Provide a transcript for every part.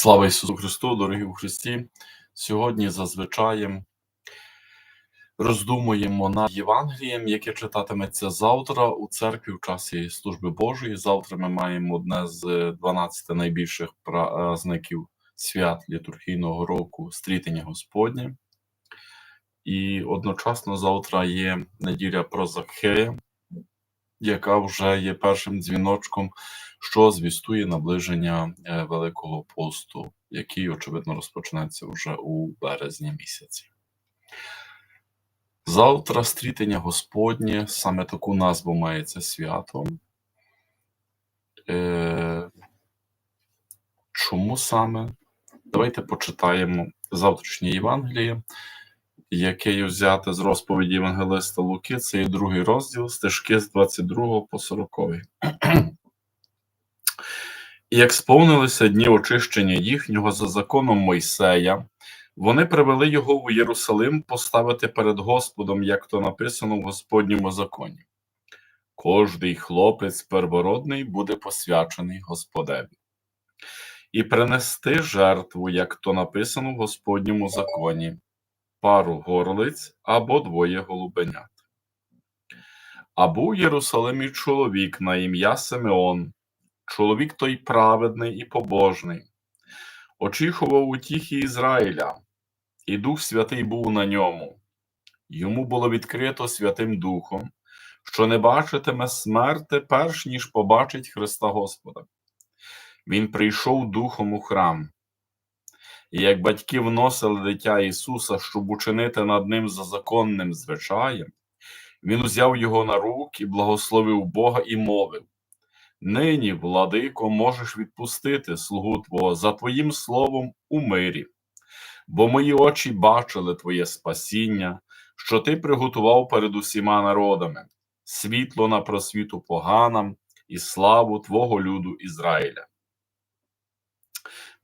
Слава Ісусу Христу, дорогі у Христі! Сьогодні зазвичай роздумуємо над Євангелієм, яке читатиметься завтра у церкві в часі служби Божої. Завтра ми маємо одне з 12 найбільших праздників свят літургійного року стрітення Господнє. І одночасно завтра є неділя про Закхея, яка вже є першим дзвіночком, що звістує наближення е, Великого посту, який, очевидно, розпочнеться вже у березні місяці. Завтра стрітення Господнє, саме таку назву має це свято. Е, Чому саме? Давайте почитаємо завтрашнє Євангеліє яке взяте з розповіді Євангелиста Луки, це є другий розділ стежки з 22 по 40. Як сповнилися дні очищення їхнього за законом Мойсея, вони привели його в Єрусалим поставити перед Господом, як то написано в Господньому законі. Кожний хлопець первородний буде посвячений Господеві, і принести жертву, як то написано в Господньому законі, пару горлиць або двоє голубенят. А був Єрусалимі чоловік на ім'я Симеон, чоловік той праведний і побожний, очікував утіхи Ізраїля, і Дух Святий був на ньому. Йому було відкрито Святим Духом, що не бачитиме смерти, перш ніж побачить Христа Господа. Він прийшов духом у храм, і як батьки вносили дитя Ісуса, щоб учинити над ним за законним звичаєм, Він взяв його на руки, благословив Бога і мовив: Нині, владико, можеш відпустити слугу Твого за Твоїм словом у мирі, бо мої очі бачили Твоє спасіння, що Ти приготував перед усіма народами, світло на просвіту поганам і славу Твого люду Ізраїля.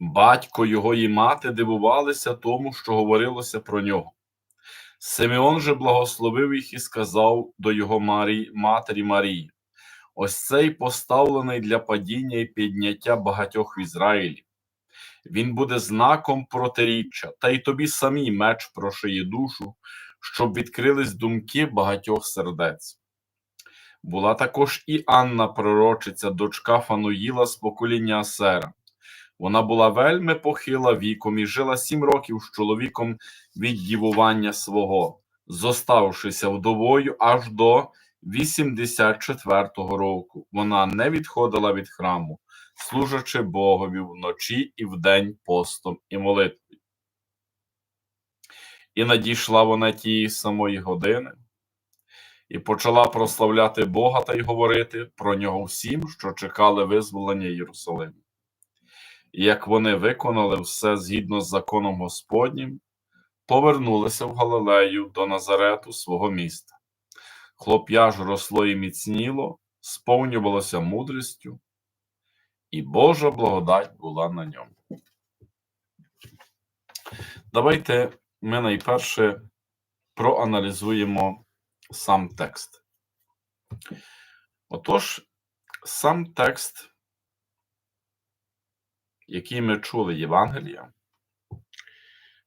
Батько його і мати дивувалися тому, що говорилося про нього. Симеон же благословив їх і сказав до його Марії, матері Марії: Ось цей поставлений для падіння і підняття багатьох в Ізраїлі. Він буде знаком протиріччя, та й тобі самі меч прошиє душу, щоб відкрились думки багатьох сердець. Була також і Анна пророчиця, дочка Фануїла з покоління Асера. Вона була вельми похила віком і жила сім років з чоловіком від дівування свого, зоставшися вдовою аж до 84-го року. Вона не відходила від храму, служачи Богові вночі і вдень постом і молитвою. І надійшла вона тієї самої години, і почала прославляти Бога та й говорити про нього всім, що чекали визволення Єрусалиму. І як вони виконали все згідно з законом Господнім, повернулися в Галилею до Назарету свого міста. Хлоп'я ж росло і міцніло, сповнювалося мудрістю, і Божа благодать була на ньому. Давайте ми найперше проаналізуємо сам текст. Отож, сам текст який ми чули Євангелія,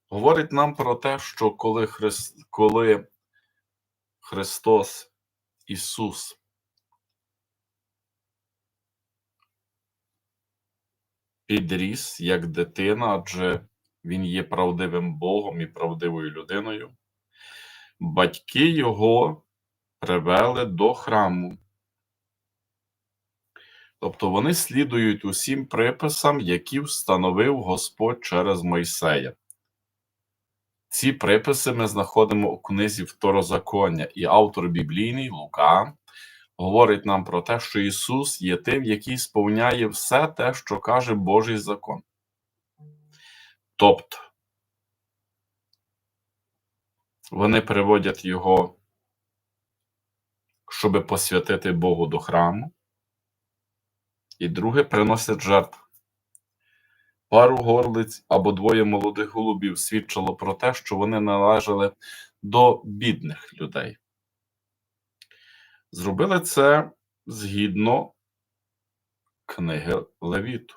говорить нам про те, що коли, Христ, коли Христос Ісус підріс як дитина, адже Він є правдивим Богом і правдивою людиною, батьки Його привели до храму. Тобто вони слідують усім приписам, які встановив Господь через Мойсея. Ці приписи ми знаходимо у книзі Второзаконня, і автор біблійний Лука говорить нам про те, що Ісус є тим, який сповняє все те, що каже Божий закон. Тобто вони приводять Його, щоб посвятити Богу до храму і друге приносять жертву. Пару горлиць або двоє молодих голубів свідчило про те, що вони належали до бідних людей. Зробили це згідно книги Левіту.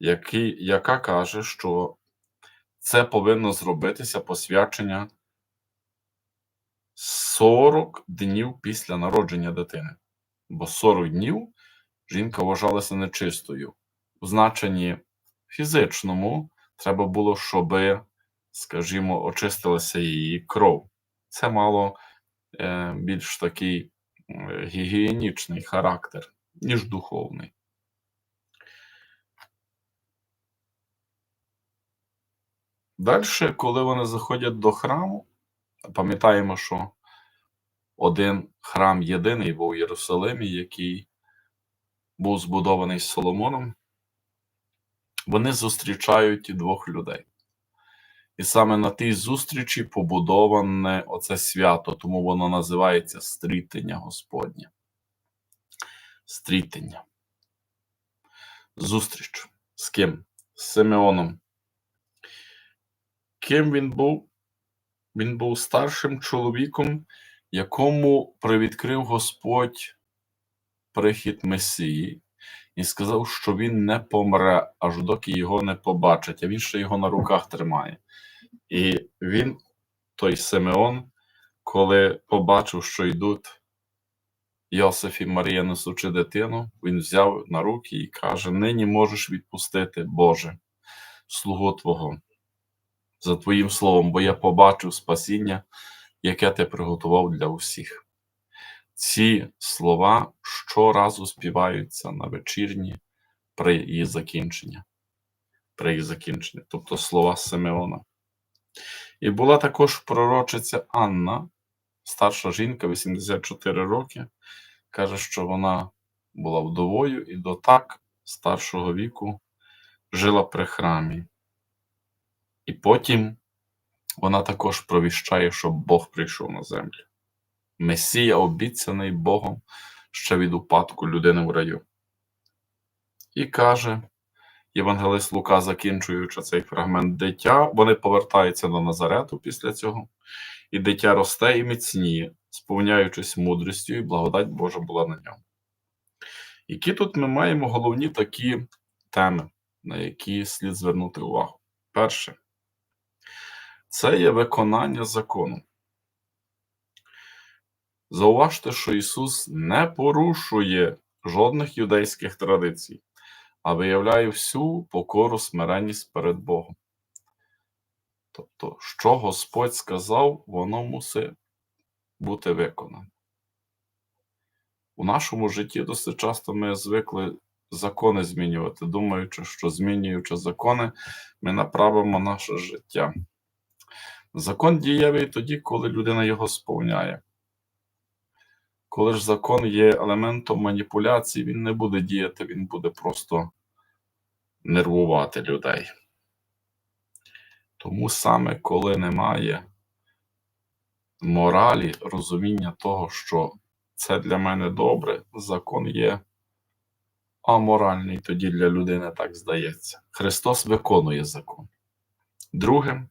який, яка каже, що це повинно зробитися посвячення 40 днів після народження дитини. Бо 40 днів жінка вважалася нечистою. В значенні фізичному треба було, щоб, скажімо, очистилася її кров. Це мало е, більш такий е, гігієнічний характер, ніж духовний. Далі, коли вони заходять до храму, пам'ятаємо, що один храм єдиний був у Єрусалимі, який був збудований Соломоном, вони зустрічають двох людей. І саме на тій зустрічі побудоване оце свято, тому воно називається стрітення Господнє. Стрітення. Зустріч. З ким? З Симеоном. Ким він був? Він був старшим чоловіком, якому привідкрив Господь прихід Месії і сказав, що він не помре, аж доки його не побачить, а він ще його на руках тримає. І він, той Симеон, коли побачив, що йдуть Йосиф і Марія несучи дитину, він взяв на руки і каже: Нині можеш відпустити, Боже, слугу Твого, за Твоїм словом, бо я побачив спасіння, яке ти приготував для усіх. Ці слова щоразу співаються на вечірні при її закінченні. При її закінченні, тобто слова Симеона. І була також пророчиця Анна, старша жінка, 84 роки, каже, що вона була вдовою і до так старшого віку жила при храмі. І потім вона також провіщає, щоб Бог прийшов на землю. Месія обіцяний Богом ще від упадку людини в раю. І каже Євангелист Лука, закінчуючи цей фрагмент дитя, вони повертаються до Назарету після цього, і дитя росте і міцніє, сповняючись мудрістю, і благодать Божа була на ньому. Які тут ми маємо головні такі теми, на які слід звернути увагу? Перше, це є виконання закону. Зауважте, що Ісус не порушує жодних юдейських традицій, а виявляє всю покору смиренність перед Богом. Тобто, що Господь сказав, воно мусить бути виконане. У нашому житті досить часто ми звикли закони змінювати, думаючи, що змінюючи закони, ми направимо наше життя. Закон дієвий тоді, коли людина його сповняє. Коли ж закон є елементом маніпуляції, він не буде діяти, він буде просто нервувати людей. Тому саме коли немає моралі, розуміння того, що це для мене добре, закон є аморальний, тоді для людини так здається. Христос виконує закон. Друге,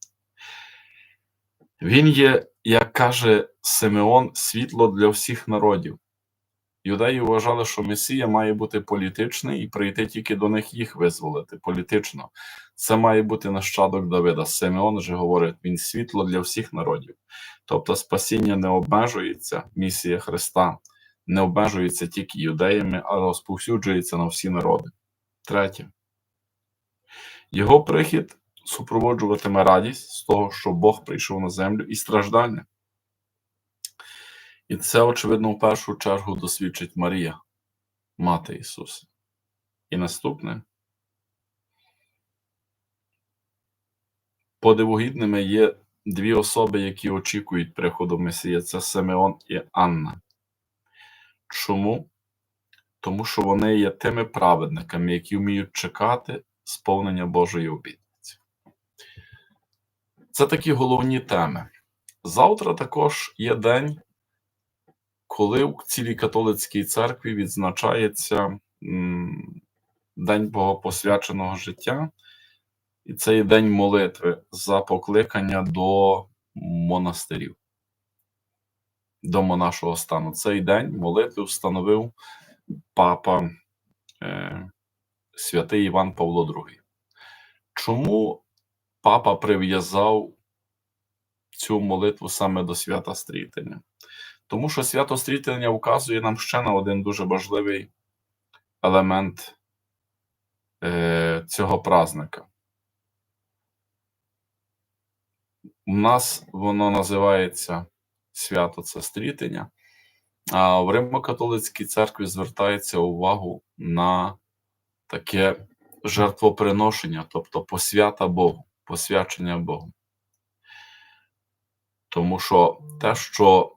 він є, як каже Симеон, світло для всіх народів. Юдеї вважали, що Месія має бути політичний і прийти тільки до них їх визволити політично. Це має бути нащадок Давида. Симеон же говорить, він світло для всіх народів. Тобто спасіння не обмежується, місія Христа не обмежується тільки юдеями, а розповсюджується на всі народи. Третє. Його прихід супроводжуватиме радість з того, що Бог прийшов на землю і страждання. І це, очевидно, в першу чергу досвідчить Марія, мати Ісуса. І наступне. Подивогідними є дві особи, які очікують приходу Месія: це Симеон і Анна. Чому? Тому що вони є тими праведниками, які вміють чекати сповнення Божої обітниці. Це такі головні теми. Завтра також є день, коли в цілій католицькій церкві відзначається День Богопосвяченого життя, і це є день молитви за покликання до монастирів, до монашого стану. Цей день молитви встановив папа е, святий Іван Павло II. Чому папа прив'язав цю молитву саме до свята стрітення? Тому що свято стрітення вказує нам ще на один дуже важливий елемент е, цього празника. У нас воно називається свято це стрітення, а в Римо-католицькій церкві звертається увагу на таке жертвоприношення, тобто посвята Богу, посвячення Богу. Тому що те, що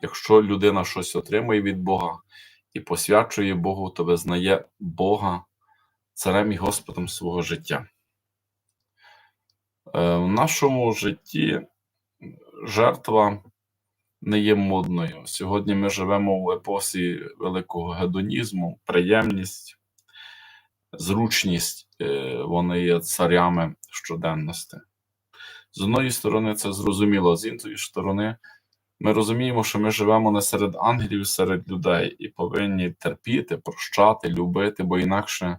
якщо людина щось отримує від Бога і посвячує Богу, то визнає Бога царем і Господом свого життя. Е, В нашому житті жертва не є модною. Сьогодні ми живемо в епосі великого гедонізму, приємність, зручність, е, вони є царями щоденності. З одної сторони, це зрозуміло, з іншої сторони, ми розуміємо, що ми живемо не серед ангелів, серед людей і повинні терпіти, прощати, любити, бо інакше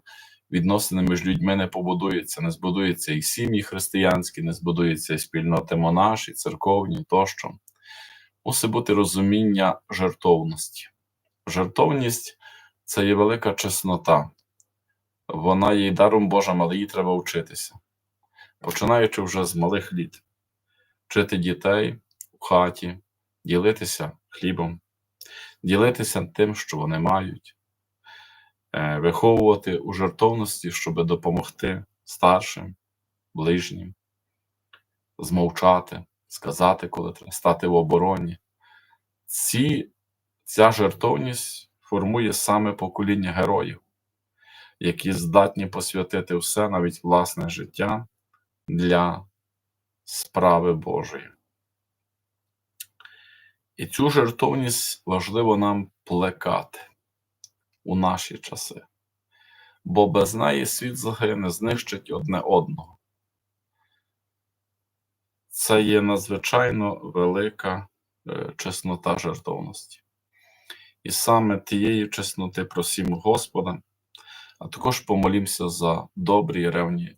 відносини між людьми не побудуються, не збудуються і сім'ї християнські, не збудуються і спільноти монаші, церковні тощо. Мусить бути розуміння жертовності. Жертовність це є велика чеснота. Вона є даром Божим, але їй треба вчитися. Починаючи вже з малих літ, вчити дітей в хаті, ділитися хлібом, ділитися тим, що вони мають, е, виховувати у жертовності, щоб допомогти старшим, ближнім, змовчати, сказати, коли треба стати в обороні. Ці, ця жертовність формує саме покоління героїв, які здатні посвятити все, навіть власне життя для справи Божої. І цю жертовність важливо нам плекати у наші часи, бо без неї світ загине, знищить одне одного. Це є надзвичайно велика е, чеснота жертовності. І саме тієї чесноти просимо Господа, а також помолімося за добрі і ревні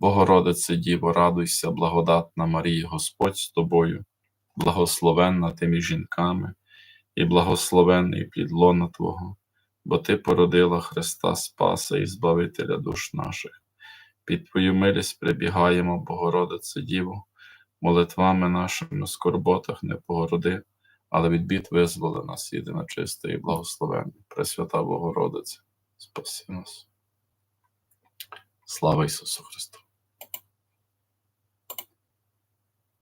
Богородице Діво, радуйся, благодатна Марія, Господь з тобою, благословенна ти між жінками, і благословенний плід лона Твого, бо Ти породила Христа Спаса і Збавителя душ наших. Під Твою милість прибігаємо, Богородице Діво, молитвами нашими в скорботах не погороди, але від бід визволи нас, єдина чиста і благословенна, Пресвята Богородице, спаси нас. Слава Ісусу Христу!